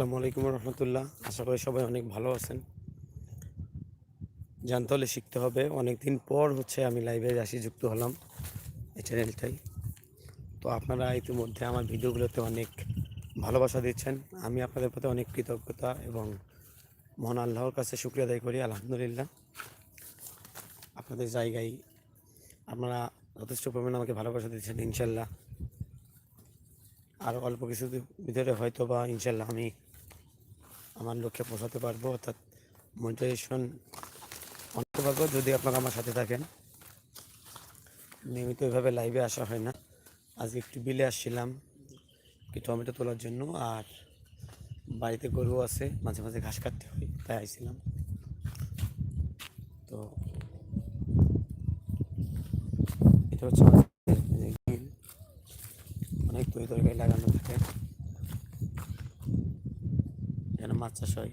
আসসালামু আলাইকুম রহমতুল্লাহ। আশা করি সবাই অনেক ভালো আছেন। জানতে হলে শিখতে হবে। অনেক দিন পর হচ্ছে আমি লাইভে আসি, যুক্ত হলাম এই চ্যানেলটাই তো আপনারা ইতিমধ্যে আমার ভিডিওগুলোতে অনেক ভালোবাসা দিচ্ছেন। আমি আপনাদের প্রতি অনেক কৃতজ্ঞতা এবং মহান আল্লাহর কাছে শুক্রিয়া আদায় করি, আলহামদুলিল্লাহ। আপনাদের জায়গায় আপনারা যথেষ্ট পরিমাণে আমাকে ভালোবাসা দিচ্ছেন, ইনশাল্লাহ। আর অল্প কিছু ভিতরে হয়তো বা ইনশাল্লাহ আমি আমার লক্ষ্যে পৌঁছাতে পারব, অর্থাৎ মনিটাইজেশন আনতে পারব যদি আপনারা আমার সাথে থাকেন, নিয়মিত এভাবে লাইভে আসা হয় না। আজকে একটু বিলে আসছিলাম কি টমেটো তোলার জন্য, আর বাড়িতে গরু আছে, মাঝে মাঝে ঘাস কাটতে হয়, তাই আইছিলাম। তো এটা হচ্ছে। অনেক তরি তরকারি লাগানো থাকে। এখানে মাছ চাষ হয়।